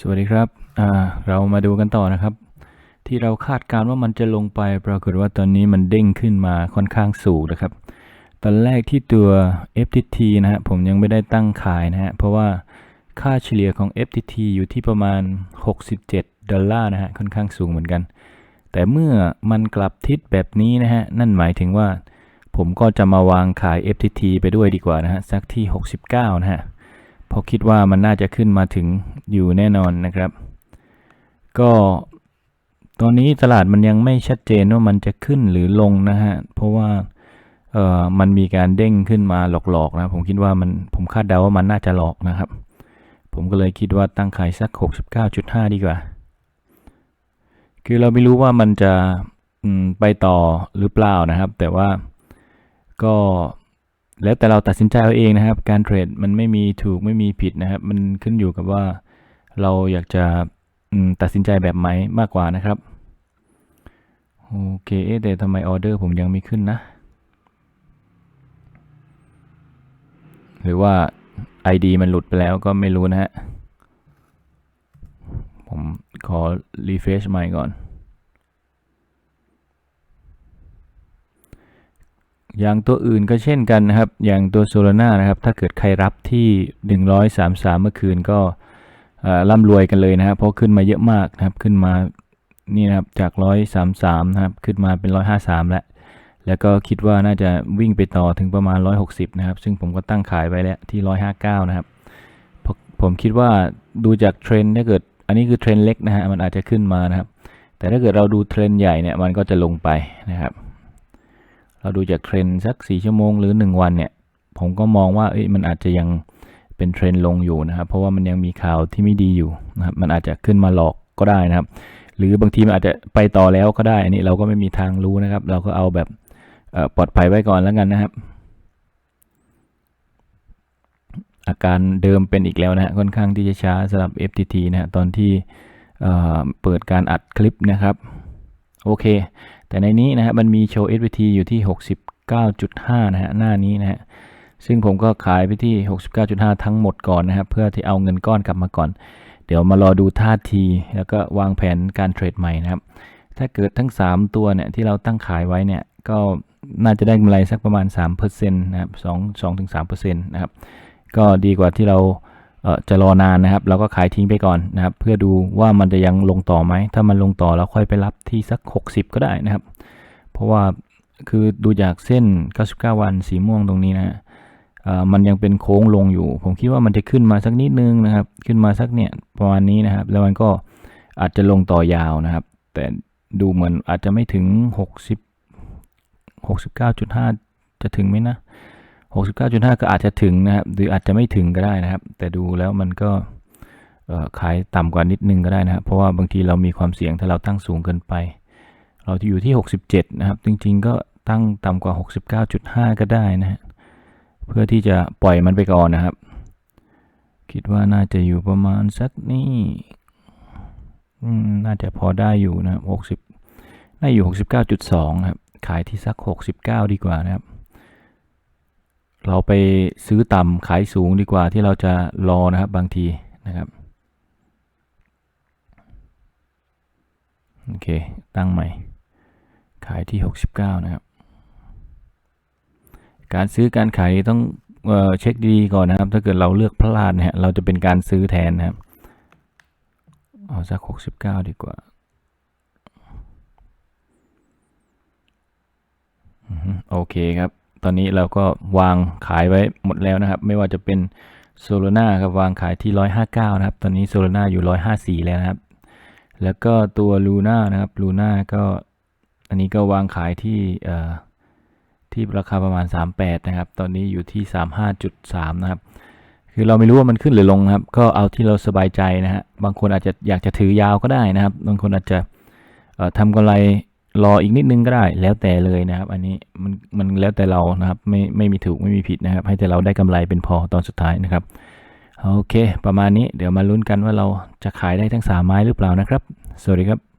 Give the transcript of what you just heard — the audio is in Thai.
สวัสดีครับเรามาดูกันต่อนะครับ ที่เราคาดการณ์ว่ามันจะลงไปปรากฏว่าตอนนี้มันเด้งขึ้นมาค่อนข้างสูงนะครับ ตอนแรกที่ตัว FTT นะฮะผมยังไม่ได้ตั้งขายนะฮะเพราะว่าค่าเฉลี่ยของ FTT อยู่ที่ประมาณ 67 ดอลลาร์นะฮะค่อนข้างสูงเหมือนกัน แต่เมื่อมันกลับทิศแบบนี้นะฮะนั่นหมายถึงว่า ผมก็จะมาวางขาย FTT ไปด้วยดีกว่านะฮะสักที่ 69 นะฮะ เพราะคิดว่ามันน่าจะขึ้นมาถึงอยู่แน่นอนนะครับ ก็ตอนนี้ตลาดมันยังไม่ชัดเจนว่ามันจะขึ้นหรือลงนะฮะ เพราะว่าเอ่อมันมีการเด้งขึ้นมาหลอกๆนะ ผมคิดว่ามันผมคาดเดาว่ามันน่าจะหลอกนะครับ ผมก็เลยคิดว่าตั้งขายสัก 69.5 ดีกว่า คือเราไม่รู้ว่ามันจะไปต่อหรือเปล่านะครับ แต่ว่าก็ แล้วแต่เราตัดสินใจเอาเองนะครับ การเทรดมันไม่มีถูกไม่มีผิดนะครับ มันขึ้นอยู่กับว่าเราอยากจะตัดสินใจแบบไหนมากกว่านะครับโอเคเอ๊ะแต่ทำไมออเดอร์ผมยังไม่ขึ้นนะ หรือว่า ID มันหลุดไปแล้วก็ไม่รู้นะฮะ ผมขอ refresh ใหม่ก่อน อย่างตัวอื่นก็เช่นกันนะครับ อย่างตัวโซลาร่านะครับ ถ้าเกิดใครรับที่ 133 เมื่อคืนก็ร่ำรวยกันเลยนะครับ เพราะขึ้นมาเยอะมากนะครับ ขึ้นมา นี่นะครับ จาก 133 นะครับ ขึ้นมาเป็น 153 แล้ว แล้วก็คิดว่าน่าจะวิ่งไปต่อถึงประมาณ 160 นะครับ ซึ่งผมก็ตั้งขายไว้แล้วที่ 159 นะครับเพราะผมคิดว่าดูจากเทรนด์ถ้าเกิด อันนี้คือเทรนด์เล็กนะฮะ มันอาจจะขึ้นมานะครับ แต่ถ้าเกิดเราดูเทรนด์ใหญ่เนี่ย มันก็จะลงไปนะครับ เราดูจากเทรนสัก 4 ชั่วโมงหรือ 1 วันเนี่ย ผมก็มองว่าเอ้ยมันอาจจะยังเป็นเทรนลงอยู่นะครับ เพราะว่ามันยังมีข่าวที่ไม่ดีอยู่นะครับ มันอาจจะขึ้นมาหลอกก็ได้นะครับ หรือบางทีมันอาจจะไปต่อแล้วก็ได้ อันนี้เราก็ไม่มีทางรู้นะครับ เราก็เอาแบบปลอดภัยไว้ก่อนแล้วกันนะครับ อาการเดิมเป็นอีกแล้วนะฮะค่อนข้างที่จะช้าสำหรับ FTT นะฮะตอนที่เปิดการอัดคลิปนะครับ โอเค แต่ในนี้นะฮะมันมีโชว์ SVT อยู่ที่ 69.5 นะฮะหน้านี้นะฮะซึ่งผมก็ขายไปที่ 69.5 ทั้งหมดก่อนนะครับ เพื่อที่เอาเงินก้อนกลับมาก่อน เดี๋ยวมารอดูท่าที แล้วก็วางแผนการเทรดใหม่นะครับ ถ้าเกิดทั้ง 3 ตัวเนี่ยที่เราตั้งขายไว้เนี่ยก็น่าจะได้กำไรสักประมาณ3%นะครับ2 2ถึง3%นะครับ ก็ดีกว่าที่เรา จะรอนานนะครับ เราก็ขายทิ้งไปก่อนนะครับ เพื่อดูว่ามันจะยังลงต่อไหม ถ้ามันลงต่อแล้วค่อยไปรับที่สัก 60 ก็ได้นะครับ เพราะว่าคือดูจากเส้น 99 วันสีม่วงตรงนี้นะมันยังเป็นโค้งลงอยู่ ผมคิดว่ามันจะขึ้นมาสักนิดนึงนะครับ ขึ้นมาสักเนี่ยประมาณนี้นะครับ แล้วมันก็อาจจะลงต่อยาวนะครับ แต่ดูเหมือนอาจจะไม่ถึง 60 69.5 จะถึงไหมนะ 69.5 ก็อาจจะถึงนะครับ หรืออาจจะไม่ถึงก็ได้นะครับ แต่ดูแล้วมันก็ขายต่ำกว่านิดนึงก็ได้นะครับ เพราะว่าบางทีเรามีความเสี่ยงถ้าเราตั้งสูงเกินไป เราจะอยู่ที่ 67 นะครับ จริง ๆ ก็ตั้งต่ำกว่า 69.5 ก็ได้นะ เพื่อที่จะปล่อยมันไปก่อนนะครับ คิดว่าน่าจะอยู่ประมาณสักนี่น่าจะพอได้อยู่นะครับ 60 น่าอยู่ 69.2 ครับ ขายที่สัก 69 ดีกว่านะครับ เราไปซื้อต่ำขายสูงดีกว่าที่เราจะรอนะครับบางทีนะครับโอเค ตั้งใหม่ ขายที่ 69 นะครับ การซื้อการขายต้องเอเช็คดีก่อนนะครับ ถ้าเกิดเราเลือกพลาดนะฮะเราจะเป็นการซื้อแทนนะครับ เอาสัก 69 ดีกว่าโอเคครับ ตอนนี้เราก็วางขายไว้หมดแล้วนะครับ ไม่ว่าจะเป็นโซโลนาครับวางขายที่ 159 นะครับ ตอนนี้โซโลนาอยู่ 154 แล้วนะครับ แล้วก็ตัวลูน่านะครับลูน่าก็อันนี้ก็วางขายที่ที่ราคาประมาณ 38 นะครับ ตอนนี้อยู่ที่ 35.3 นะครับ คือเราไม่รู้ว่ามันขึ้นหรือลงนะครับ ก็เอาที่เราสบายใจนะฮะ บางคนอาจจะอยากจะถือยาวก็ได้นะครับ บางคนอาจจะทำกำไร รออีกนิดนึงก็ได้ แล้วแต่เลยนะครับ อันนี้มันมันแล้วแต่เรานะครับ ไม่ไม่มีถูกไม่มีผิดนะครับ ให้แต่เราได้กำไรเป็นพอตอนสุดท้ายนะครับโอเค ประมาณนี้เดี๋ยวมาลุ้นกันว่าเราจะขายได้ทั้งสามไม้หรือเปล่านะครับ สวัสดีครับ